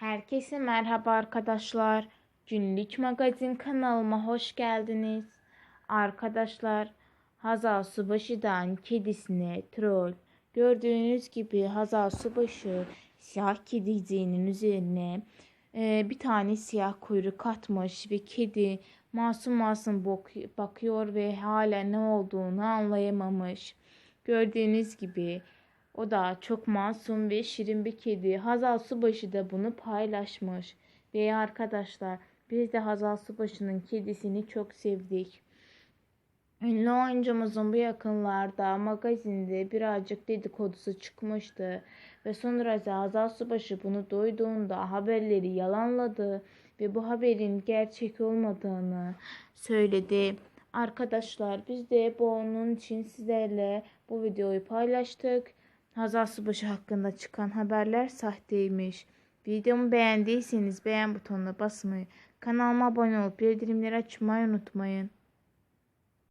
Herkese merhaba arkadaşlar. Günlük magazin kanalıma hoş geldiniz. Arkadaşlar Hazal Subaşı'dan kedisine troll. Gördüğünüz gibi Hazal Subaşı siyah kediciğinin üzerine e, bir tane siyah kuyruk atmış ve kedi masum masum bak- bakıyor ve hala ne olduğunu anlayamamış. Gördüğünüz gibi o da çok masum ve şirin bir kedi. Hazal Subaşı da bunu paylaşmış. Ve arkadaşlar biz de Hazal Subaşı'nın kedisini çok sevdik. Ünlü oyuncumuzun bu yakınlarda magazinde birazcık dedikodusu çıkmıştı. Ve sonra Hazal Subaşı bunu duyduğunda haberleri yalanladı ve bu haberin gerçek olmadığını söyledi. Arkadaşlar biz de bu onun için sizlerle bu videoyu paylaştık. Hazal Subaşı hakkında çıkan haberler sahteymiş. Videomu beğendiyseniz beğen butonuna basmayı, kanalıma abone olup bildirimleri açmayı unutmayın.